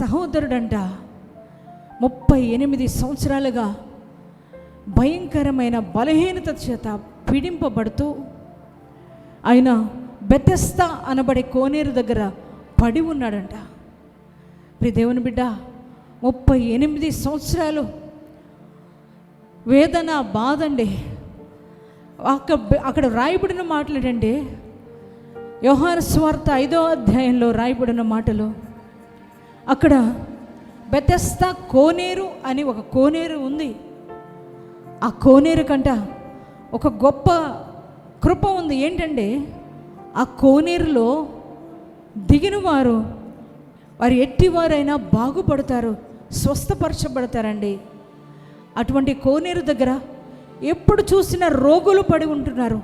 సహోదరుడంట. ముప్పై ఎనిమిది సంవత్సరాలుగా భయంకరమైన బలహీనత చేత పీడింపబడుతూ ఆయన బెతెస్త అనబడే కోనేరు దగ్గర పడి ఉన్నాడంట. ప్రి దేవుని బిడ్డ ముప్పై ఎనిమిది సంవత్సరాలు వేదన బాధండి అక్కడ అక్కడ రాయబడిన మాట్లాడండి వ్యవహార స్వార్థ ఐదో అధ్యాయంలో రాయబడిన మాటలు అక్కడ బెతెస్తా కోనేరు అని ఒక కోనేరు ఉంది. ఆ కోనేరు కంట ఒక గొప్ప కృప ఉంది. ఏంటంటే ఆ కోనేరులో దిగిన వారు వారు ఎట్టివారైనా బాగుపడతారు స్వస్థపరచబడతారండి. అటువంటి కోనేరు దగ్గర ఎప్పుడు చూసినా రోగులు పడి ఉంటున్నారు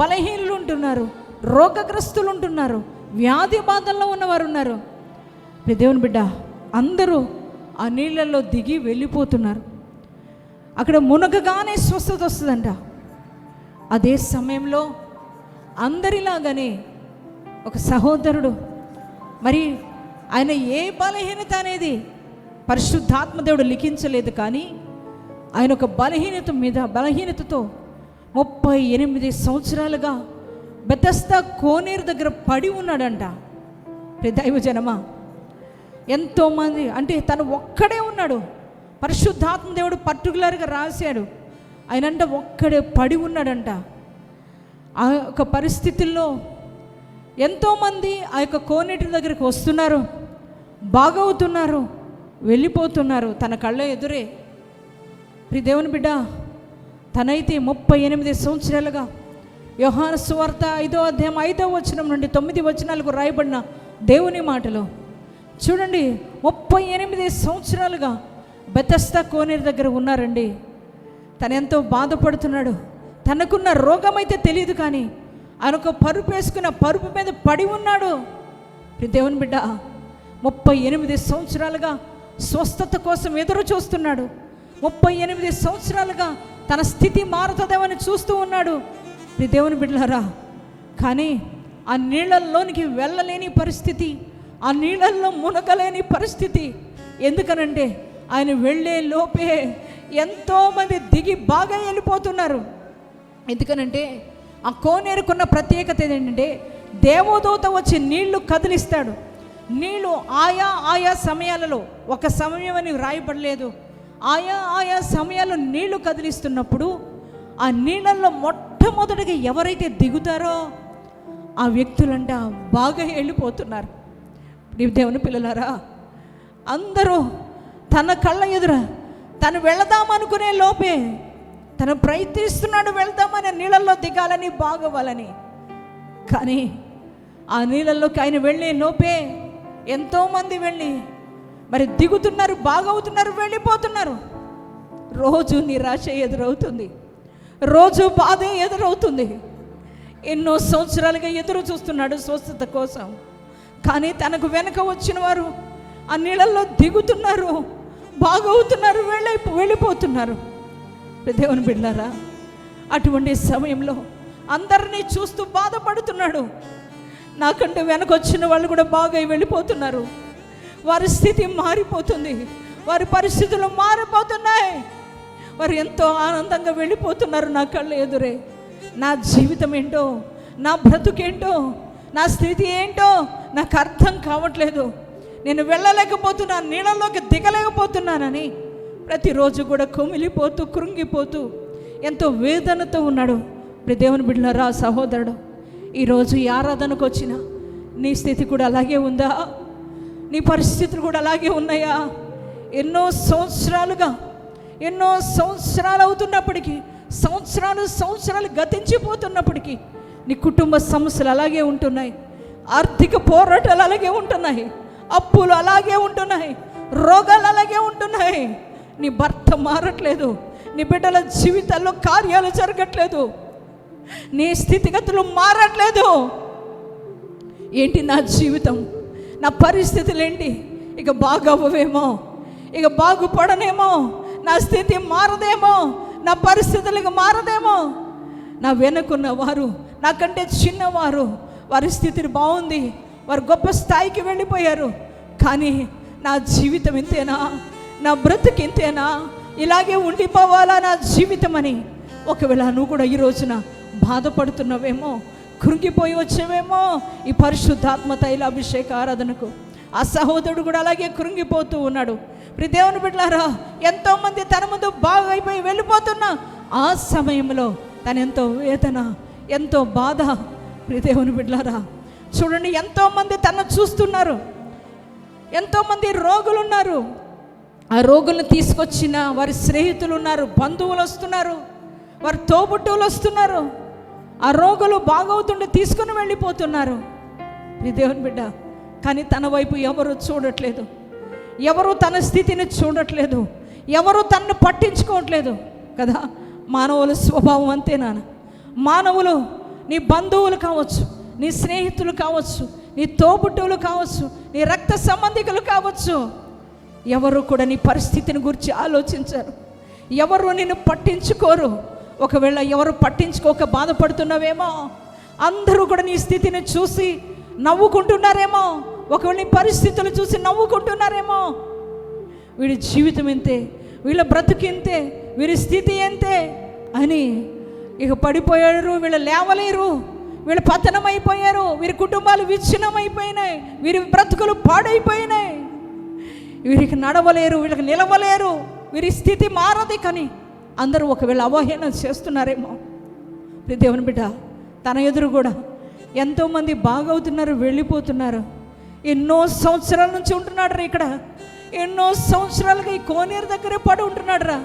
బలహీనులు ఉంటున్నారు రోగగ్రస్తులు ఉంటున్నారు వ్యాధి బాధల్లో ఉన్నవారు ఉన్నారు. ప్రియ దేవుని బిడ్డ అందరూ ఆ నీళ్ళల్లో దిగి వెళ్ళిపోతున్నారు. అక్కడ మునగగానే స్వస్థత వస్తుందంట. అదే సమయంలో అందరిలాగానే ఒక సహోదరుడు మరి ఆయన ఏ బలహీనత అనేది పరిశుద్ధాత్మదేవుడు లిఖించలేదు కానీ ఆయన ఒక బలహీనత మీద బలహీనతతో ముప్పై ఎనిమిది సంవత్సరాలుగా బెతస్తా కోనేరు దగ్గర పడి ఉన్నాడంట. దైవ జనమా ఎంతోమంది అంటే తను ఒక్కడే ఉన్నాడు. పరిశుద్ధాత్మ దేవుడు పర్టికులర్గా రాశాడు. ఆయనంట ఒక్కడే పడి ఉన్నాడంట. ఆ యొక్క పరిస్థితుల్లో ఎంతోమంది ఆ యొక్క కోనేటి దగ్గరికి వస్తున్నారు బాగవుతున్నారు వెళ్ళిపోతున్నారు తన కళ్ళ ఎదురే. ప్రి దేవుని బిడ్డ తనైతే ముప్పై ఎనిమిది సంవత్సరాలుగా యోహాను సువార్త ఐదో అధ్యాయం ఐదో వచనం నుండి తొమ్మిది వచనాలకు రాయబడిన దేవుని మాటలు. చూడండి ముప్పై ఎనిమిది సంవత్సరాలుగా బెతస్తా కోనేరు దగ్గర ఉన్నారండి. తను ఎంతో బాధపడుతున్నాడు. తనకున్న రోగం అయితే తెలియదు కానీ ఆయన పరుపు వేసుకున్న పరుపు మీద పడి ఉన్నాడు. దేవుని బిడ్డ ముప్పై ఎనిమిది సంవత్సరాలుగా స్వస్థత కోసం ఎదురు చూస్తున్నాడు. ముప్పై ఎనిమిది సంవత్సరాలుగా తన స్థితి మారుతుందేమని చూస్తూ ఉన్నాడు. దేవుని బిడ్డలారా కానీ ఆ నీళ్ళల్లోనికి వెళ్ళలేని పరిస్థితి ఆ నీళ్ళల్లో మునగలేని పరిస్థితి. ఎందుకనంటే ఆయన వెళ్ళే లోపే ఎంతోమంది దిగి బాగా వెళ్ళిపోతున్నారు. ఎందుకనంటే ఆ కోనేరుకున్న ప్రత్యేకత ఏంటంటే దేవదూత వచ్చి నీళ్ళు కదిలిస్తాడు. నీళ్ళు ఆయా ఆయా సమయాలలో ఒక సమయం అని వ్రాయబడలేదు. ఆయా ఆయా సమయాల్లో నీళ్ళు కదిలిస్తున్నప్పుడు ఆ నీళ్ళల్లో మొట్టమొదటిగా ఎవరైతే దిగుతారో ఆ వ్యక్తులంట బాగా వెళ్ళిపోతున్నారు. నీ దేవుని పిల్లలారా అందరూ తన కళ్ళ ఎదుర తను వెళదామనుకునే లోపే తను ప్రయత్నిస్తున్నాడు వెళ్దామని నీళ్ళల్లో దిగాలని బాగవ్వాలని. కానీ ఆ నీళ్ళల్లోకి ఆయన వెళ్ళే లోపే ఎంతోమంది వెళ్ళి మరి దిగుతున్నారు బాగవుతున్నారు వెళ్ళిపోతున్నారు. రోజు నిరాశ ఎదురవుతుంది. రోజు బాధ ఎదురవుతుంది. ఎన్నో సంవత్సరాలుగా ఎదురు చూస్తున్నాడు స్వస్థత కోసం. కానీ తనకు వెనక వచ్చిన వారు ఆ నీళ్ళల్లో దిగుతున్నారు బాగవుతున్నారు వెళ్ళి వెళ్ళిపోతున్నారు. దేవుని బిడ్డారా అటువంటి సమయంలో అందరినీ చూస్తూ బాధపడుతున్నాడు. నాకంటే వెనక వచ్చిన వాళ్ళు కూడా బాగా వెళ్ళిపోతున్నారు. వారి స్థితి మారిపోతుంది. వారి పరిస్థితులు మారిపోతున్నాయి. వారు ఎంతో ఆనందంగా వెళ్ళిపోతున్నారు నా కళ్ళు ఎదురే. నా జీవితం ఏంటో నా బ్రతుకేంటో నా స్థితి ఏంటో నాకు అర్థం కావట్లేదు. నేను వెళ్ళలేకపోతున్నాను నీళ్ళలోకి దిగలేకపోతున్నానని ప్రతిరోజు కూడా కుమిలిపోతూ కృంగిపోతూ ఎంతో వేదనతో ఉన్నాడు. ఇప్పుడు దేవుని బిడ్డలారా సహోదరుడు ఈరోజు ఈ ఆరాధనకు వచ్చిన నీ స్థితి కూడా అలాగే ఉందా? నీ పరిస్థితులు కూడా అలాగే ఉన్నాయా? ఎన్నో సంవత్సరాలుగా ఎన్నో సంవత్సరాలు అవుతున్నప్పటికీ సంవత్సరాలు సంవత్సరాలు గతించిపోతున్నప్పటికీ నీ కుటుంబ సమస్యలు అలాగే ఉంటున్నాయి. ఆర్థిక పోరాటాలు అలాగే ఉంటున్నాయి. అప్పులు అలాగే ఉంటున్నాయి. రోగాలు అలాగే ఉంటున్నాయి. నీ భర్త మారట్లేదు. నీ బిడ్డల జీవితాల్లో కార్యాలు జరగట్లేదు. నీ స్థితిగతులు మారట్లేదు. ఏంటి నా జీవితం? నా పరిస్థితులు ఏంటి? ఇక బాగవ్వవేమో? ఇక బాగుపడనేమో? నా స్థితి మారదేమో? నా పరిస్థితులు ఇక మారదేమో? నా వెనుకున్న వారు నాకంటే చిన్నవారు వారి స్థితి బాగుంది వారు గొప్ప స్థాయికి వెళ్ళిపోయారు. కానీ నా జీవితం ఇంతేనా? నా బ్రతుకు ఇంతేనా? ఇలాగే ఉండిపోవాలా నా జీవితం అని. ఒకవేళ నువ్వు కూడా ఈ రోజున బాధపడుతున్నావేమో కృంగిపోయి వచ్చావేమో ఈ పరిశుద్ధాత్మ తైల అభిషేక ఆరాధనకు. ఆ సహోదరుడు కూడా అలాగే కృంగిపోతూ ఉన్నాడు. ప్రి దేవుని బిడ్డారా ఎంతోమంది తన ముందు బాగా అయిపోయి వెళ్ళిపోతున్నా ఆ సమయంలో తను ఎంతో వేదన ఎంతో బాధ. ప్రి దేవుని బిడ్డారా చూడండి ఎంతోమంది తన చూస్తున్నారు. ఎంతోమంది రోగులు ఉన్నారు ఆ రోగులను తీసుకొచ్చిన వారి స్నేహితులు ఉన్నారు బంధువులు వస్తున్నారు వారి తోబుట్టువులు వస్తున్నారు. ఆ రోగులు బాగవుతుండే తీసుకుని వెళ్ళిపోతున్నారు. ఈ దేవుని బిడ్డ కానీ తన వైపు ఎవరు చూడట్లేదు. ఎవరు తన స్థితిని చూడట్లేదు. ఎవరు తనను పట్టించుకోవట్లేదు. కదా మానవుల స్వభావం అంతేనా మానవులు నీ బంధువులు కావచ్చు నీ స్నేహితులు కావచ్చు నీ తోబుట్టువులు కావచ్చు నీ రక్త సంబంధికులు కావచ్చు ఎవరు కూడా నీ పరిస్థితిని గురించి ఆలోచించరు. ఎవరు నిన్ను పట్టించుకోరు. ఒకవేళ ఎవరు పట్టించుకోక బాధపడుతున్నావేమో అందరూ కూడా నీ స్థితిని చూసి నవ్వుకుంటున్నారేమో ఒకవేళ నీ పరిస్థితులు చూసి నవ్వుకుంటున్నారేమో వీడి జీవితం ఎంతే వీళ్ళ బ్రతుకు ఎంతే వీరి స్థితి ఎంతే అని ఇక పడిపోయారు వీళ్ళు లేవలేరు వీళ్ళు పతనమైపోయారు వీరి కుటుంబాలు విచ్ఛిన్నమైపోయినాయి వీరి బ్రతుకులు పాడైపోయినాయి. వీరికి నడవలేరు వీళ్ళకి నిలవలేరు వీరి స్థితి మారది కానీ అందరూ ఒకవేళ అవహేళన చేస్తున్నారేమో. దేవుని బిడ్డ తన ఎదురు కూడా ఎంతోమంది బాగవుతున్నారు వెళ్ళిపోతున్నారు. ఎన్నో సంవత్సరాల నుంచి ఉంటున్నాడు రా ఇక్కడ. ఎన్నో సంవత్సరాలుగా ఈ కోనేరు దగ్గరే పడి ఉంటున్నాడు రా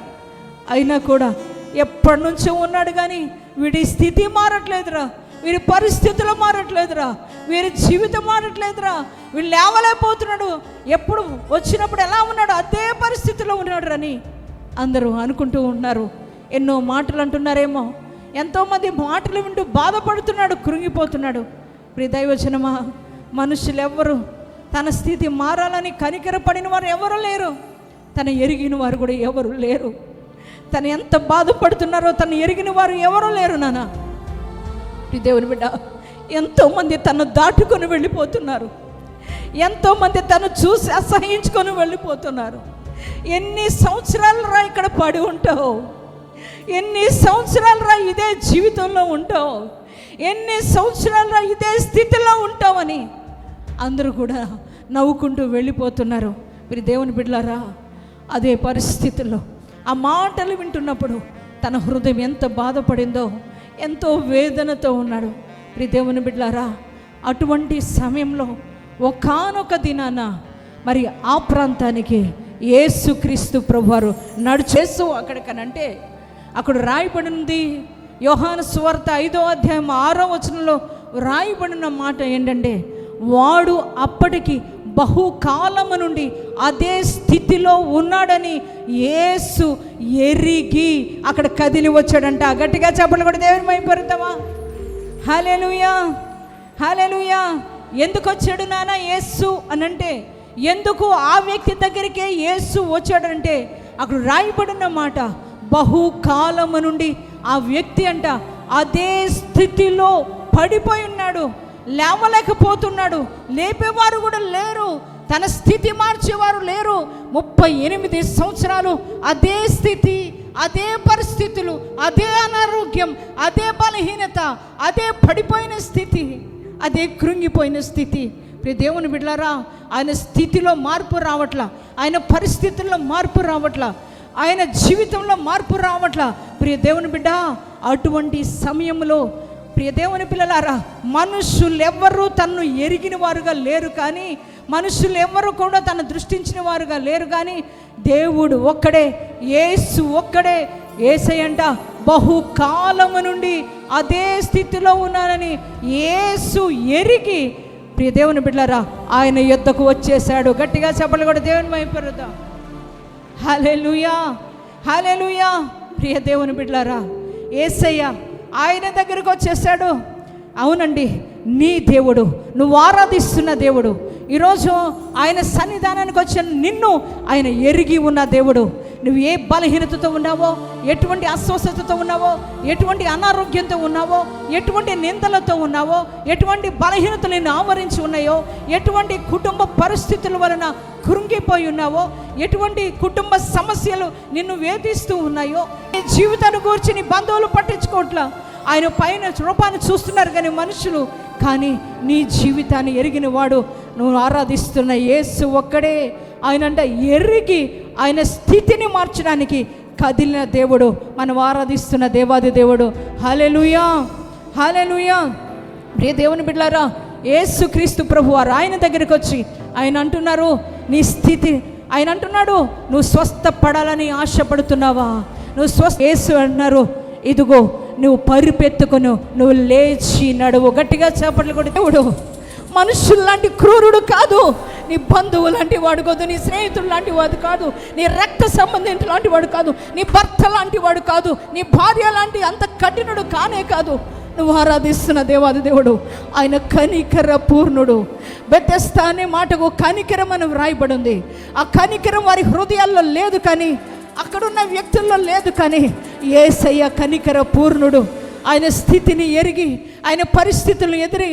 అయినా కూడా ఎప్పటి నుంచో ఉన్నాడు కానీ వీడి స్థితి మారట్లేదురా. వీరి పరిస్థితులు మారట్లేదురా. వీరి జీవితం మారట్లేదురా. వీళ్ళు లేవలేకపోతున్నాడు. ఎప్పుడు వచ్చినప్పుడు ఎలా ఉన్నాడు? అదే పరిస్థితిలో ఉన్నాడు అని అందరూ అనుకుంటూ ఉన్నారు. ఎన్నో మాటలు అంటున్నారేమో. ఎంతోమంది మాటలు వింటూ బాధపడుతున్నాడు కృంగిపోతున్నాడు. ప్రి దైవచనమా మనుషులు ఎవ్వరు తన స్థితి మారాలని కనికరపడిన వారు ఎవరు లేరు. తన ఎరిగిన వారు కూడా ఎవరు లేరు. తను ఎంత బాధపడుతున్నారో తను ఎరిగిన వారు ఎవరో లేరు నాన్న దేవుని బిడ్డ ఎంతోమంది తను దాటుకొని వెళ్ళిపోతున్నారు. ఎంతోమంది తను చూసి అసహించుకొని వెళ్ళిపోతున్నారు. ఎన్ని సంవత్సరాలు రా ఇక్కడ పడి ఉంటావు? ఎన్ని సంవత్సరాలు రా ఇదే జీవితంలో ఉంటావు? ఎన్ని సంవత్సరాలు రా ఇదే స్థితిలో ఉంటావని అందరూ కూడా నవ్వుకుంటూ వెళ్ళిపోతున్నారు. మీరు దేవుని బిడ్డలారా అదే పరిస్థితుల్లో ఆ మాటలు వింటున్నప్పుడు తన హృదయం ఎంత బాధపడిందో ఎంతో వేదనతో ఉన్నాడు. ప్రి దేవుని బిడ్డలారా అటువంటి సమయంలో ఒకానొక దినాన మరి ఆ ప్రాంతానికి ఏసుక్రీస్తు ప్రభువారు నడిచేస్తూ అక్కడికనంటే అక్కడ రాయబడింది యోహాను సువార్త ఐదో అధ్యాయం ఆరో వచనంలో రాయబడిన మాట ఏంటంటే వాడు అప్పటికి బహుకాలము నుండి అదే స్థితిలో ఉన్నాడని ఏసు ఎరిగి అక్కడ కదిలి వచ్చాడంట. గట్టిగా చెప్పలు కూడా దేవుని మైపరుతావా హాలేలుయా హాలేలుయా ఎందుకు వచ్చాడు నాన్న అని అనంటే ఎందుకు ఆ వ్యక్తి దగ్గరికే ఏసు వచ్చాడంటే అక్కడ రాయబడిన మాట బహుకాలము నుండి ఆ వ్యక్తి అంట అదే స్థితిలో పడిపోయి ఉన్నాడు. లేవలేకపోతున్నాడు. లేపేవారు కూడా లేరు. తన స్థితి మార్చేవారు లేరు. ముప్పై ఎనిమిది సంవత్సరాలు అదే స్థితి అదే పరిస్థితులు అదే అనారోగ్యం అదే బలహీనత అదే పడిపోయిన స్థితి అదే కృంగిపోయిన స్థితి. ప్రియ దేవుని బిడ్డలారా ఆయన స్థితిలో మార్పు రావట్లా ఆయన పరిస్థితుల్లో మార్పు రావట్లా ఆయన జీవితంలో మార్పు రావట్లా. ప్రియ దేవుని బిడ్డ అటువంటి సమయంలో ప్రియ దేవుని పిల్లలారా మనుషులు ఎవ్వరూ తన్ను ఎరిగిన వారుగా లేరు కానీ మనుషులు ఎవరు కూడా తను దృష్టించిన వారుగా లేరు కానీ దేవుడు ఒక్కడే ఏసు ఒక్కడే ఏసయంట బహుకాలము నుండి అదే స్థితిలో ఉన్నానని ఏసు ఎరిగి. ప్రియ దేవుని బిడ్డలారా ఆయన యుద్ధకు వచ్చేసాడు గట్టిగా చెప్పలు కూడా దేవుని మైపరుద్దాం హలే లూయా హలే లూయా ప్రియ దేవుని బిడ్డలారా ఏసయ్య ఆయన దగ్గరకు వచ్చేసాడు అవునండి నీ దేవుడు నువ్వు ఆరాధిస్తున్న దేవుడు. ఈరోజు ఆయన సన్నిధానానికి వచ్చిన నిన్ను ఆయన ఎరిగి ఉన్న దేవుడు. నువ్వు ఏ బలహీనతతో ఉన్నావో ఎటువంటి అస్వస్థతతో ఉన్నావో ఎటువంటి అనారోగ్యంతో ఉన్నావో ఎటువంటి నిందలతో ఉన్నావో ఎటువంటి బలహీనతలు నిన్ను ఆవరించి ఉన్నాయో ఎటువంటి కుటుంబ పరిస్థితుల వలన కృంగిపోయి ఉన్నావో ఎటువంటి కుటుంబ సమస్యలు నిన్ను వేధిస్తూ ఉన్నాయో నీ జీవితాన్ని గూర్చి నీ బంధువులు పట్టించుకోవట్లా ఆయన పైన రూపాన్ని చూస్తున్నారు కానీ మనుషులు కానీ నీ జీవితాన్ని ఎరిగిన వాడు నువ్వు ఆరాధిస్తున్న యేసు ఒక్కడే. ఆయన అంటే ఎరిగి ఆయన స్థితిని మార్చడానికి కదిలిన దేవుడు మనం ఆరాధిస్తున్న దేవాది దేవుడు. హలెలుయా హలెలుయా ప్రియ దేవుని బిడ్డారా యేసుక్రీస్తు ప్రభు వారు ఆయన దగ్గరికి వచ్చి ఆయన అంటున్నారు నీ స్థితి ఆయన అంటున్నాడు నువ్వు స్వస్థపడాలని ఆశపడుతున్నావా? నువ్వు స్వస్థ యేసు అంటున్నారు ఇదిగో నువ్వు పరిపెత్తుకును నువ్వు లేచి నడువు గట్టిగా చేపట్లు కూడా దేవుడు మనుషులు లాంటి క్రూరుడు కాదు. నీ బంధువు లాంటి వాడు కాదు నీ స్నేహితుడు లాంటి వాడు కాదు నీ రక్త సంబంధించిన లాంటి వాడు కాదు నీ భర్త లాంటి వాడు కాదు నీ భార్య లాంటి అంత కఠినుడు కానే కాదు. నువ్వు ఆరాధిస్తున్న దేవాది దేవుడు ఆయన కనికర పూర్ణుడు. బెత్తస్తా అనే మాటకు కనికరం అని వ్రాయబడింది. ఆ కనికరం వారి హృదయాల్లో లేదు కానీ అక్కడున్న వ్యక్తుల్లో లేదు కానీ ఏసయ్య కనికర పూర్ణుడు. ఆయన స్థితిని ఎరిగి ఆయన పరిస్థితులు ఎదిరి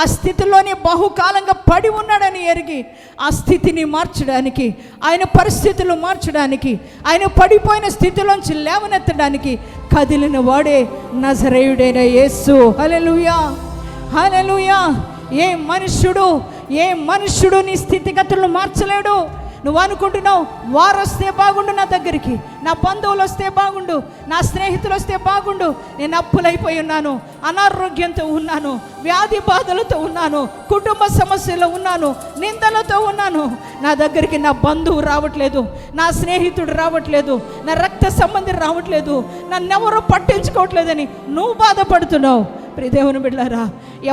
ఆ స్థితిలోనే బహుకాలంగా పడి ఉన్నాడని ఎరిగి ఆ స్థితిని మార్చడానికి ఆయన పరిస్థితులు మార్చడానికి ఆయన పడిపోయిన స్థితిలోంచి లేవనెత్తడానికి కదిలిన వాడే నజరేయుడైన యేసు. హలలుయా హలలుయా ఏ మనుష్యుడు ఏ మనుష్యుడు నీ స్థితిగతులను మార్చలేడు? నువ్వు అనుకుంటున్నావు వారు వస్తే బాగుండు నా దగ్గరికి నా బంధువులు వస్తే బాగుండు నా స్నేహితులు వస్తే బాగుండు నేను అప్పులైపోయి ఉన్నాను అనారోగ్యంతో ఉన్నాను వ్యాధి బాధలతో ఉన్నాను కుటుంబ సమస్యలో ఉన్నాను నిందలతో ఉన్నాను. నా దగ్గరికి నా బంధువు రావట్లేదు నా స్నేహితుడు రావట్లేదు నా రక్త సంబంధి రావట్లేదు నన్నెవరూ పట్టించుకోవట్లేదని నువ్వు బాధపడుతున్నావు. ప్రిదేవుని బిడ్డారా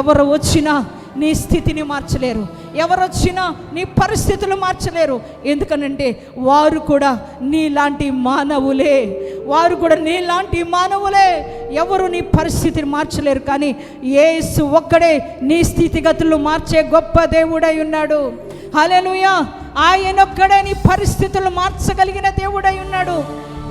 ఎవరు వచ్చినా నీ స్థితిని మార్చలేరు. ఎవరు వచ్చినా నీ పరిస్థితులు మార్చలేరు. ఎందుకనంటే వారు కూడా నీలాంటి మానవులే. వారు కూడా నీలాంటి మానవులే. ఎవరు నీ పరిస్థితిని మార్చలేరు కానీ ఏసు ఒక్కడే నీ స్థితిగతులు మార్చే గొప్ప దేవుడై ఉన్నాడు. హలెనుయా ఆయనొక్కడే నీ పరిస్థితులు మార్చగలిగిన దేవుడై ఉన్నాడు.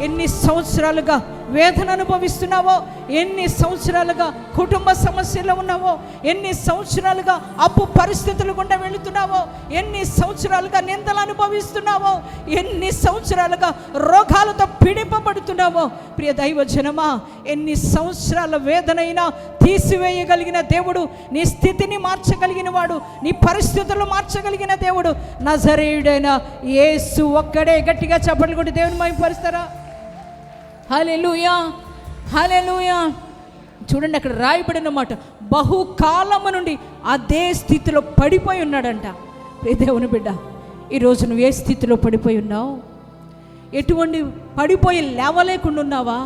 ఎన్ని సంవత్సరాలుగా వేదన అనుభవిస్తున్నావో? ఎన్ని సంవత్సరాలుగా కుటుంబ సమస్యలు ఉన్నావో? ఎన్ని సంవత్సరాలుగా అప్పు పరిస్థితులు గుండా వెళుతున్నావో? ఎన్ని సంవత్సరాలుగా నిందలు అనుభవిస్తున్నావో? ఎన్ని సంవత్సరాలుగా రోగాలతో పీడింపబడుతున్నావో? ప్రియ దైవ జనమా ఎన్ని సంవత్సరాల వేదనైనా తీసివేయగలిగిన దేవుడు నీ స్థితిని మార్చగలిగిన వాడు నీ పరిస్థితులు మార్చగలిగిన దేవుడు నజరేయుడైన యేసు ఒక్కడే. గట్టిగా చెప్పలు కూడా దేవుని మైపరుస్తారా హలెలుయా హలెలుయా చూడండి అక్కడ రాయబడిన మాట బహుకాలము నుండి అదే స్థితిలో పడిపోయి ఉన్నాడంట. దేవుని బిడ్డ ఈరోజు నువ్వు ఏ స్థితిలో పడిపోయి ఉన్నావు? ఎటువంటి పడిపోయి లేవలేకుండా ఉన్నావా?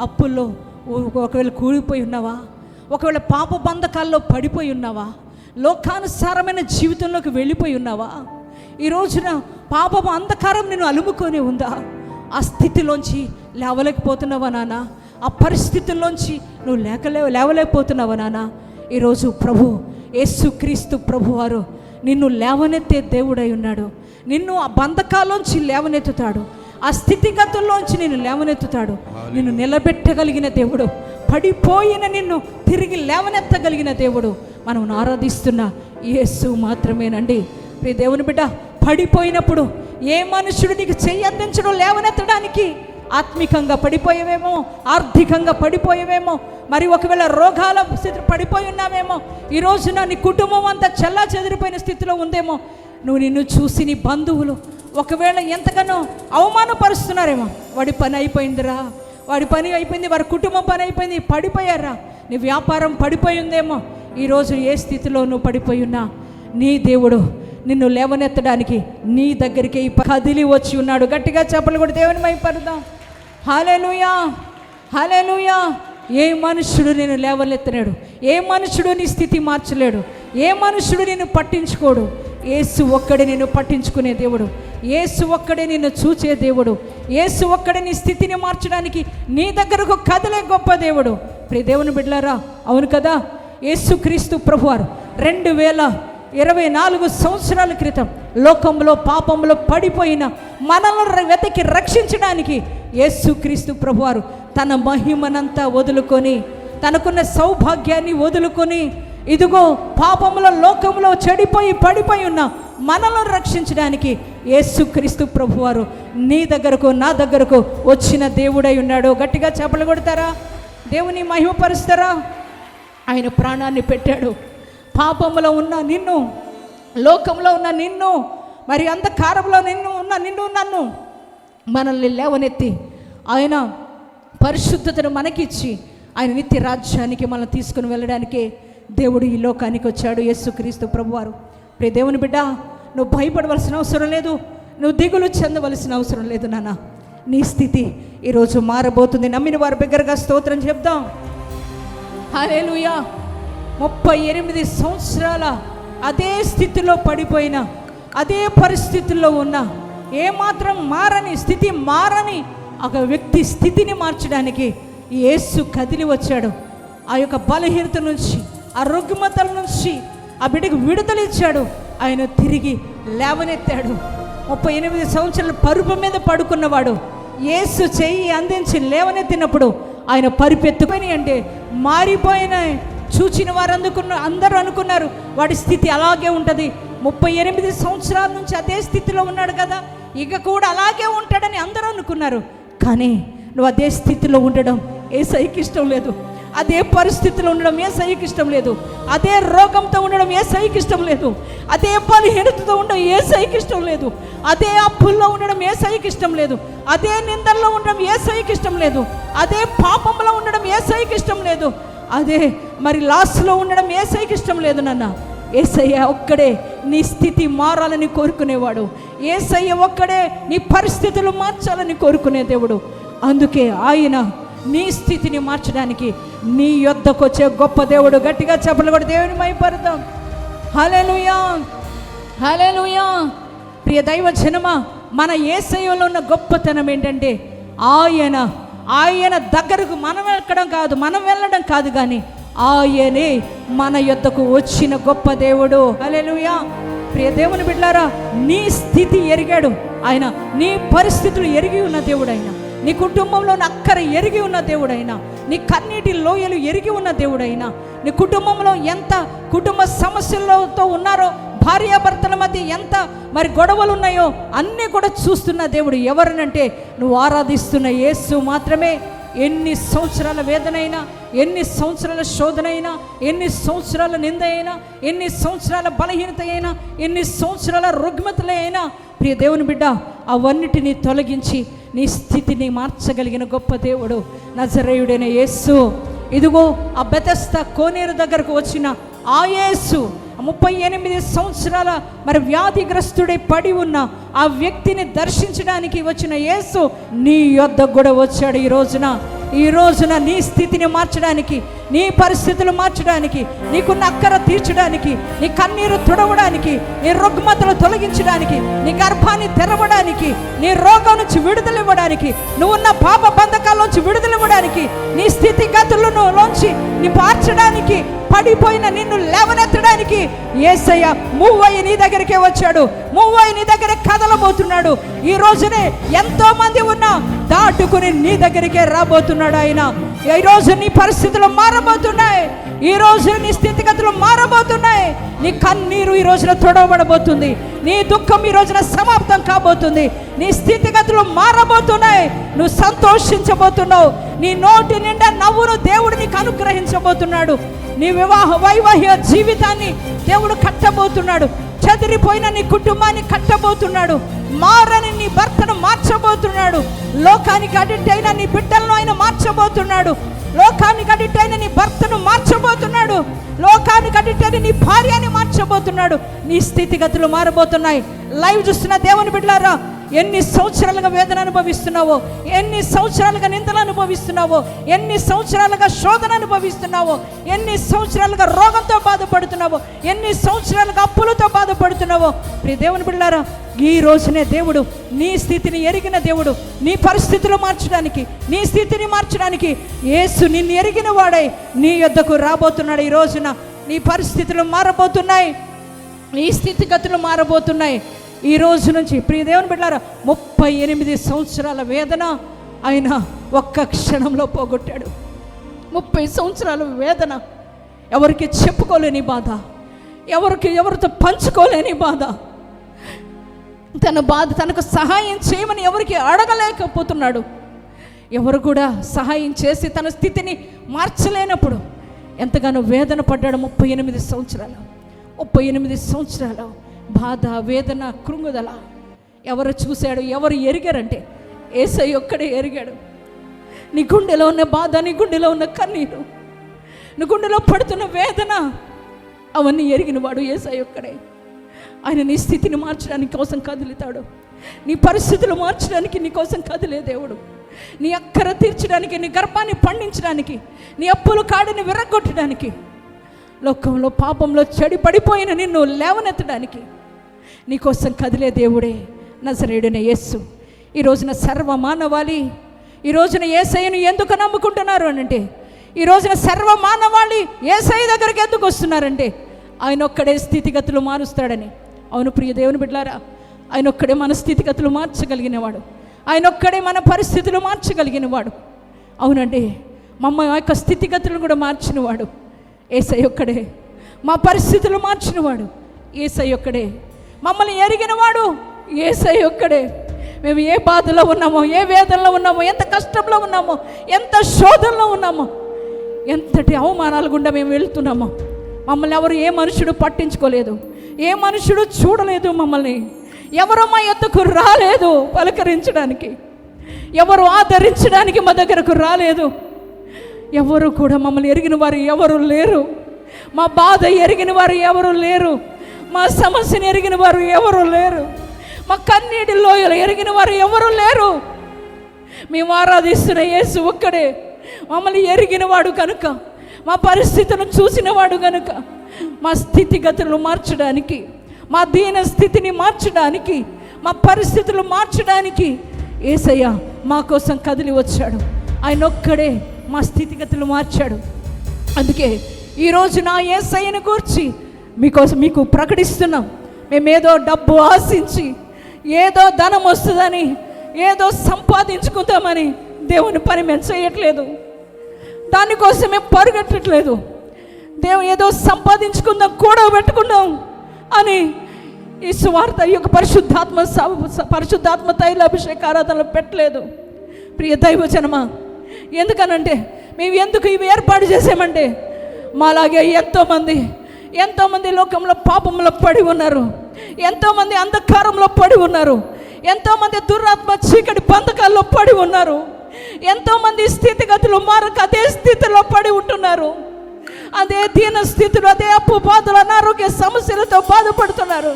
అప్పుల్లో ఒకవేళ కూలిపోయి ఉన్నావా? ఒకవేళ పాప బంధకాల్లో పడిపోయి ఉన్నావా? లోకానుసారమైన జీవితంలోకి వెళ్ళిపోయి ఉన్నావా? ఈ రోజున పాపం అంధకారం నేను అలుముకొని ఉందా? ఆ స్థితిలోంచి లేవలేకపోతున్నావా నాన్న? ఆ పరిస్థితుల్లోంచి నువ్వు లేకలే లేవలేకపోతున్నావా నాన్న? ఈరోజు ప్రభు యేసుక్రీస్తు ప్రభువారు నిన్ను లేవనెత్తే దేవుడై ఉన్నాడు. నిన్ను ఆ బంధకాల్లోంచి లేవనెత్తుతాడు. ఆ స్థితిగతుల్లోంచి నిన్ను లేవనెత్తుతాడు. నిన్ను నిలబెట్టగలిగిన దేవుడు. పడిపోయిన నిన్ను తిరిగి లేవనెత్తగలిగిన దేవుడు. మనం ఆరాధిస్తున్న యేసు మాత్రమేనండి. ప్రియ దేవుని బిడ్డ పడిపోయినప్పుడు ఏ మనుషుడు నీకు చేయందించడం లేవనెత్తడానికి ఆత్మికంగా పడిపోయేవేమో ఆర్థికంగా పడిపోయేవేమో మరి ఒకవేళ రోగాల స్థితి పడిపోయి ఉన్నావేమో ఈ రోజున నీ కుటుంబం అంతా చల్లా చెదిరిపోయిన స్థితిలో ఉందేమో నువ్వు నిన్ను చూసి నీ బంధువులు ఒకవేళ ఎంతగానో అవమానపరుస్తున్నారేమో వాడి పని అయిపోయిందిరా వాడి పని అయిపోయింది వారి కుటుంబం పని అయిపోయింది పడిపోయారా నీ వ్యాపారం పడిపోయి ఉందేమో ఈరోజు ఏ స్థితిలో నువ్వు పడిపోయి ఉన్నా నీ దేవుడు నిన్ను లేవనెత్తడానికి నీ దగ్గరికి కదిలి వచ్చి ఉన్నాడు. గట్టిగా చెప్పలు కూడా దేవుని మైపడదాం హాలేలుయా హాలేలుయా ఏ మనుషుడు నేను లేవనెత్తలేడు? ఏ మనుషుడు నీ స్థితి మార్చలేడు? ఏ మనుషుడు నేను పట్టించుకోడు? ఏసు ఒక్కడే నిన్ను పట్టించుకునే దేవుడు. ఏసు ఒక్కడే నిన్ను చూచే దేవుడు. ఏసు ఒక్కడే నీ స్థితిని మార్చడానికి నీ దగ్గరకు కదలే గొప్ప దేవుడు. ప్రియ దేవుని బిడ్డలారా అవును కదా? యేసుక్రీస్తు ప్రభువారు రెండు వేల ఇరవై నాలుగు సంవత్సరాల క్రితం లోకంలో పాపంలో పడిపోయిన మనల్ని వెతకి రక్షించడానికి యేసుక్రీస్తు ప్రభువారు తన మహిమనంతా వదులుకొని తనకున్న సౌభాగ్యాన్ని వదులుకొని ఇదిగో పాపముల లోకంలో చెడిపోయి పడిపోయి ఉన్న మనల్ని రక్షించడానికి యేసుక్రీస్తు ప్రభువారు నీ దగ్గరకు నా దగ్గరకు వచ్చిన దేవుడై ఉన్నాడు. గట్టిగా చేపలు కొడతారా? దేవుని మహిమపరుస్తారా? ఆయన ప్రాణాన్ని పెట్టాడు. పాపంలో ఉన్న నిన్ను లోకంలో ఉన్న నిన్ను మరి అంధకారంలో నిన్ను ఉన్న నిన్ను నన్ను మనల్ని లేవనెత్తి ఆయన పరిశుద్ధతను మనకిచ్చి ఆయన నిత్య రాజ్యానికి మనం తీసుకుని వెళ్ళడానికే దేవుడు ఈ లోకానికి వచ్చాడు. యేసుక్రీస్తు ప్రభువారు. ప్రే దేవుని బిడ్డ నువ్వు భయపడవలసిన అవసరం లేదు. నువ్వు దిగులు చెందవలసిన అవసరం లేదు నాన్న. నీ స్థితి ఈరోజు మారబోతుంది. నమ్మిన వారి బిగ్గరగా స్తోత్రం చెప్దాం. హలేలుయా ముప్పై ఎనిమిది సంవత్సరాల అదే స్థితిలో పడిపోయిన అదే పరిస్థితుల్లో ఉన్న ఏమాత్రం మారని స్థితి మారని ఒక వ్యక్తి స్థితిని మార్చడానికి యేసు కదిలి వచ్చాడు. ఆ యొక్క బలహీనత నుంచి ఆ రుగ్మతల నుంచి ఆ బిడ్డకు విడుదల ఇచ్చాడు. ఆయన తిరిగి లేవనెత్తాడు. ముప్పై ఎనిమిది సంవత్సరాల పరుపు మీద పడుకున్నవాడు యేసు చెయ్యి అందించి లేవనెత్తినప్పుడు ఆయన పరిపెత్తుకొని అంటే మారిపోయిన చూచిన వారు అందుకున్న అందరూ అనుకున్నారు వాడి స్థితి అలాగే ఉంటుంది. ముప్పై ఎనిమిది సంవత్సరాల నుంచి అదే స్థితిలో ఉన్నాడు కదా ఇక కూడా అలాగే ఉంటాడని అందరూ అనుకున్నారు. కానీ నువ్వు అదే స్థితిలో ఉండడం ఏ సైకి ఇష్టం లేదు. అదే పరిస్థితిలో ఉండడం ఏ సైకి ఇష్టం లేదు. అదే రోగంతో ఉండడం ఏ సైకి ఇష్టం లేదు. అదే బలహీనతతో ఉండడం ఏ సైకి ఇష్టం లేదు. అదే అప్పుల్లో ఉండడం ఏ సైకి ఇష్టం లేదు. అదే నిందల్లో ఉండడం ఏ సైకి ఇష్టం లేదు. అదే పాపంలో ఉండడం ఏ సైకి ఇష్టం లేదు. అదే మరి లాస్లో ఉండడం ఏసైకి ఇష్టం లేదు నాన్న. ఏసయ్య ఒక్కడే నీ స్థితి మారాలని కోరుకునేవాడు. ఏసయ్య ఒక్కడే నీ పరిస్థితులు మార్చాలని కోరుకునే దేవుడు. అందుకే ఆయన నీ స్థితిని మార్చడానికి నీ యొద్దకు వచ్చే గొప్ప దేవుడు గట్టిగా చెప్పలు కూడా దేవుని మైపడతాం హలెలుయా హలెలుయా ప్రియ దైవ జనమ మన ఏసయ్యలో ఉన్న గొప్పతనం ఏంటంటే ఆయన ఆయన దగ్గరకు మనం వెళ్ళడం కాదు మనం వెళ్ళడం కాదు కానీ ఆయనే మన యొద్దకు వచ్చిన గొప్ప దేవుడు. అలెలుయా ప్రియ దేవుని బిడ్డారా నీ స్థితి ఎరిగాడు. ఆయన నీ పరిస్థితులు ఎరిగి ఉన్న దేవుడు ఆయన నీ కుటుంబంలో అక్కర ఎరిగి ఉన్న దేవుడైనా నీ కన్నీటి లోయలు ఎరిగి ఉన్న దేవుడైనా నీ కుటుంబంలో ఎంత కుటుంబ సమస్యలతో ఉన్నారో భార్యాభర్తల మధ్య ఎంత మరి గొడవలు ఉన్నాయో అన్నీ కూడా చూస్తున్న దేవుడు ఎవరినంటే నువ్వు ఆరాధిస్తున్న యేసు మాత్రమే. ఎన్ని సంవత్సరాల వేదనైనా ఎన్ని సంవత్సరాల శోధనైనా ఎన్ని సంవత్సరాల నింద అయినా ఎన్ని సంవత్సరాల బలహీనత అయినా ఎన్ని సంవత్సరాల రుగ్మతలైనా ప్రియ దేవుని బిడ్డ అవన్నిటినీ తొలగించి నీ స్థితిని మార్చగలిగిన గొప్ప దేవుడు నజరేయుడైన యేసు. ఇదిగో ఆ బెతస్త కోనేరు దగ్గరకు వచ్చిన ఆ యేసు ముప్పై ఎనిమిది సంవత్సరాల మరి వ్యాధిగ్రస్తుడై పడి ఉన్న ఆ వ్యక్తిని దర్శించడానికి వచ్చిన యేసు నీ యొద్ద కూడా వచ్చాడు ఈ రోజున. ఈ రోజున నీ స్థితిని మార్చడానికి నీ పరిస్థితులు మార్చడానికి నీకున్న అక్కర తీర్చడానికి నీ కన్నీరు తుడవడానికి నీ రుగ్మతలు తొలగించడానికి నీ గర్భాన్ని తెరవడానికి నీ రోగం నుంచి విడుదల ఇవ్వడానికి నువ్వున్న పాప బంధకాల్లోంచి నుంచి విడుదల ఇవ్వడానికి నీ స్థితిగతులను లోంచి నీ మార్చడానికి పడిపోయిన నిన్ను లేవనెత్తడానికి ఏసయ్య మూవ్ అయ్యి నీ దగ్గరికే వచ్చాడు. మూవ్ నీ దగ్గర కదలబోతున్నాడు. ఈ రోజునే ఎంతో మంది ఉన్నా దాటుకుని నీ దగ్గరికే రాబోతున్నాడు ఆయన. ఈ రోజు నీ పరిస్థితులు మారబోతున్నాయి. ఈ రోజు నీ స్థితిగతులు మారబోతున్నాయి. నీ కన్నీరు ఈ రోజున తొడవబడబోతుంది. నీ దుఃఖం ఈ రోజున సమాప్తం కాబోతుంది. నీ స్థితిగతులు మారబోతున్నాయి. నువ్వు సంతోషించబోతున్నావు. నీ నోటి నిండా నవ్వును దేవుడు నీకు అనుగ్రహించబోతున్నాడు. నీ వివాహ వైవాహిక జీవితాన్ని దేవుడు కట్టబోతున్నాడు. చెదిరిపోయిన నీ కుటుంబాన్ని కట్టబోతున్నాడు. మారని నీ భర్తను మార్చబోతున్నాడు. లోకానికి అడిక్ట్ అయిన నీ బిడ్డలను ఆయన మార్చబోతున్నాడు. ఆడిటర్ని నీ భార్యని మార్చబోతున్నాడు. నీ స్థితిగతులు మారబోతున్నాయి. లైవ్ చూస్తున్న దేవుని బిడ్డలారా ఎన్ని సంవత్సరాలుగా వేదన అనుభవిస్తున్నావో ఎన్ని సంవత్సరాలుగా నిందలు అనుభవిస్తున్నావో ఎన్ని సంవత్సరాలుగా శోధన అనుభవిస్తున్నావో ఎన్ని సంవత్సరాలుగా రోగంతో బాధపడుతున్నావో ఎన్ని సంవత్సరాలుగా అప్పులతో బాధపడుతున్నావో ప్రియ దేవుని బిడ్డారా ఈ రోజునే దేవుడు నీ స్థితిని ఎరిగిన దేవుడు నీ పరిస్థితులు మార్చడానికి నీ స్థితిని మార్చడానికి యేసు నిన్ను ఎరిగిన వాడై నీ యొద్దకు రాబోతున్నాడు ఈ రోజున. నీ పరిస్థితులు మారబోతున్నాయి. నీ స్థితిగతులు మారబోతున్నాయి. ఈ రోజు నుంచి ప్రియ దేవుని బిడ్డారా ముప్పై ఎనిమిది సంవత్సరాల వేదన ఆయన ఒక్క క్షణంలో పోగొట్టాడు. ముప్పై సంవత్సరాల వేదన ఎవరికి చెప్పుకోలేని బాధ ఎవరికి ఎవరితో పంచుకోలేని బాధ. తన బాధ తనకు సహాయం చేయమని ఎవరికి అడగలేకపోతున్నాడు. ఎవరు కూడా సహాయం చేసి తన స్థితిని మార్చలేనప్పుడు ఎంతగానో వేదన పడ్డాడు ముప్పై ఎనిమిది సంవత్సరాలు. ముప్పై ఎనిమిది సంవత్సరాలు బాధ వేదన కృంగుదల. ఎవరు చూశాడు ఎవరు ఎరిగారంటే ఏసై ఒక్కడే ఎరిగాడు. నీ గుండెలో ఉన్న బాధ నీ గుండెలో ఉన్న కన్నీరు నీ గుండెలో పడుతున్న వేదన అవన్నీ ఎరిగిన వాడు ఏసై ఒక్కడే. ఆయన నీ స్థితిని మార్చడానికి కోసం కదులుతాడు. నీ పరిస్థితులు మార్చడానికి నీ కోసం కదిలే దేవుడు. నీ అక్కర తీర్చడానికి నీ గర్భాన్ని పండించడానికి నీ అప్పులు కాడిని విరగొట్టడానికి లోకంలో పాపంలో చెడి పడిపోయిన నిన్ను లేవనెత్తడానికి నీకోసం కదిలే దేవుడే నజరేడున యేస్సు ఈ రోజున సర్వ మానవాళి ఈ రోజున ఏసయ్యను ఎందుకు నమ్ముకుంటున్నారు అని అంటే ఈ రోజున సర్వ మానవాళి ఏసయ్య దగ్గరికి ఎందుకు వస్తున్నారంటే ఆయన ఒక్కడే స్థితిగతులు మారుస్తాడని. అవును ప్రియ దేవుని బిడ్డారా ఆయన ఒక్కడే మన స్థితిగతులు మార్చగలిగినవాడు. ఆయన ఒక్కడే మన పరిస్థితులు మార్చగలిగినవాడు. అవునండి మమ్మ యొక్క స్థితిగతులను కూడా మార్చినవాడు. ఏసై ఒక్కడే. మా పరిస్థితులు మార్చినవాడు. ఏసై ఒక్కడే. మమ్మల్ని ఎరిగినవాడు ఏసై ఒక్కడే. మేము ఏ బాధలో ఉన్నామో ఏ వేదనలో ఉన్నామో ఎంత కష్టంలో ఉన్నామో ఎంత శోధనలో ఉన్నామో ఎంతటి అవమానాల గుండా మేము వెళ్తున్నామో మమ్మల్ని ఎవరు ఏ మనుషుడు పట్టించుకోలేదు ఏ మనుషుడు చూడలేదు మమ్మల్ని. ఎవరు మా ఎత్తుకు రాలేదు పలకరించడానికి. ఎవరు ఆదరించడానికి మా దగ్గరకు రాలేదు. ఎవరు కూడా మమ్మల్ని ఎరిగిన వారు ఎవరు లేరు. మా బాధ ఎరిగిన వారు ఎవరు లేరు. మా సమస్యను ఎరిగిన వారు ఎవరు లేరు. మా కన్నీటి లోయలు ఎరిగిన వారు ఎవరు లేరు. మేము ఆరాధిస్తున్న యేసు ఒక్కడే. మమ్మల్ని ఎరిగినవాడు కనుక మా పరిస్థితులను చూసినవాడు కనుక మా స్థితిగతులను మార్చడానికి మా దీన స్థితిని మార్చడానికి మా పరిస్థితులు మార్చడానికి ఏసయ్య మా కోసం కదిలి వచ్చాడు. ఆయన ఒక్కడే మా స్థితిగతులు మార్చాడు. అందుకే ఈరోజు నా ఏసయ్యను కూర్చి మీకోసం మీకు ప్రకటిస్తున్నాం. మేమేదో డబ్బు ఆశించి ఏదో ధనం వస్తుందని ఏదో సంపాదించుకుందామని దేవుని పని మేము చేయట్లేదు. దానికోసం మేము పరుగెట్టట్లేదు. దేవుడు ఏదో సంపాదించుకుందాం కూడా పెట్టుకున్నాం అని ఈ సువార్త ఈ యొక్క పరిశుద్ధాత్మ పరిశుద్ధాత్మ తైల అభిషేక ఆరాధనలు పెట్టలేదు. ప్రియ దైవజనమా ఎందుకనంటే మేము ఎందుకు ఇవి ఏర్పాటు చేసామంటే మాలాగే ఎంతోమంది ఎంతోమంది లోకంలో పాపంలో పడి ఉన్నారు ఎంతోమంది అంధకారంలో పడి ఉన్నారు ఎంతోమంది దురాత్మ చీకటి బంధకాల్లో పడి ఉన్నారు ఎంతోమంది స్థితిగతులు మారక అదే స్థితిలో పడి ఉంటున్నారు. అదే దీన స్థితిలో అదే అప్పు బాధలు అనారోగ్య సమస్యలతో బాధపడుతున్నారు.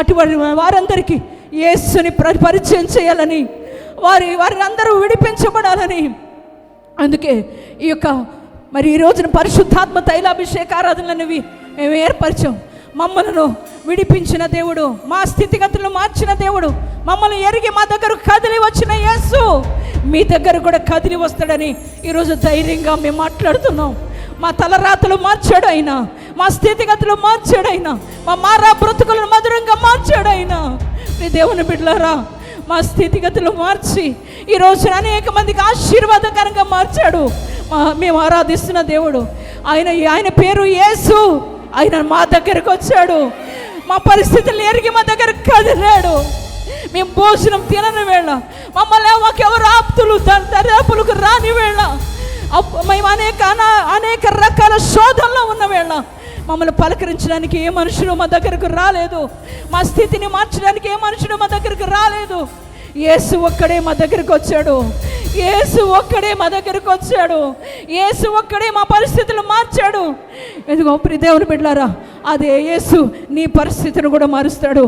అటువంటి వారందరికీ యేసుని పరిచయం చేయాలని వారి వారిని అందరూ విడిపించబడాలని. అందుకే ఈ యొక్క మరి ఈ రోజున పరిశుద్ధాత్మ తైలాభిషేక ఆరాధనలనేవి మేము ఏర్పరిచాం. మమ్మలను విడిపించిన దేవుడు మా స్థితిగతులను మార్చిన దేవుడు మమ్మల్ని ఎరిగి మా దగ్గర కదిలి వచ్చిన యేసు మీ దగ్గర కూడా కదిలి వస్తాడని ఈరోజు ధైర్యంగా మేము మాట్లాడుతున్నాం. మా తలరాతలు మార్చాడు ఆయన మా స్థితిగతులు మార్చాడు ఆయన మా మారా బ్రతుకులను మధురంగా మార్చాడు ఆయన మీ దేవుని బిడ్డలారా మా స్థితిగతులు మార్చి ఈరోజు అనేక మందికి ఆశీర్వాదకరంగా మార్చాడు. మా- మేము ఆరాధిస్తున్న దేవుడు. ఆయన ఆయన పేరు యేసు. ఆయన మా దగ్గరకు వచ్చాడు. మా పరిస్థితులు ఎరిగి మా దగ్గర కదిలాడు. మేము భోజనం తినని వేళ మమ్మల్ని మాకెవరు ఆప్తులు దాని దరిదాపులకు రాని వేళ మేము అనేక అనేక రకాల శోధనలో ఉన్న వేళ మమ్మల్ని పలకరించడానికి ఏ మనుషులు మా దగ్గరకు రాలేదు. మా స్థితిని మార్చడానికి ఏ మనుషులు మా దగ్గరకు రాలేదు. యేసు ఒక్కడే మా దగ్గరికి వచ్చాడు. యేసు ఒక్కడే మా దగ్గరకు వచ్చాడు. యేసు ఒక్కడే మా పరిస్థితులు మార్చాడు. ఎందుకో ప్రి దేవుని బిడ్డారా అదే యేసు నీ పరిస్థితిని కూడా మారుస్తాడు.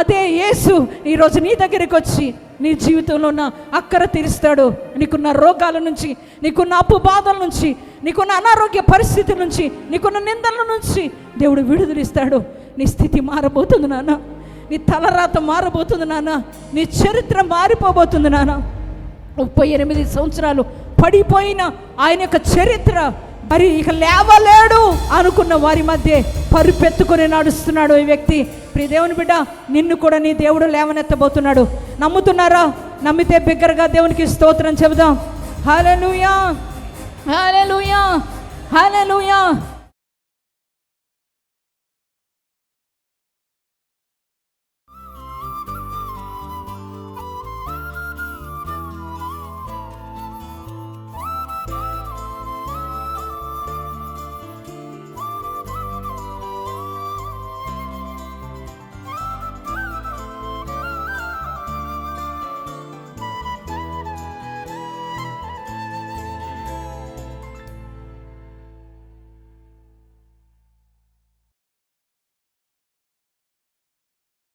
అదే యేసు ఈరోజు నీ దగ్గరికి వచ్చి నీ జీవితంలో ఉన్న అక్కర తీరుస్తాడు. నీకున్న రోగాల నుంచి నీకున్న అప్పు బాధల నుంచి నీకున్న అనారోగ్య పరిస్థితుల నుంచి నీకున్న నిందల నుంచి దేవుడు విడుదలిస్తాడు నీ స్థితి మారబోతుంది నాన్న. నీ తలరాత మారబోతుంది నాన్న. నీ చరిత్ర మారిపోబోతుంది నాన్న. ముప్పై ఎనిమిది సంవత్సరాలు పడిపోయిన ఆయన యొక్క చరిత్ర మరి ఇక లేవలేడు అనుకున్న వారి మధ్య పరుపెత్తుకొని నడుస్తున్నాడు ఈ వ్యక్తి. ప్రియ దేవుని బిడ్డ నిన్ను కూడా నీ దేవుడు లేవనెత్తబోతున్నాడు. నమ్ముతున్నారా? నమ్మితే బిగ్గరగా దేవునికి స్తోత్రం చెబుదాం. హల్లెలూయా! హల్లెలూయా! హల్లెలూయా!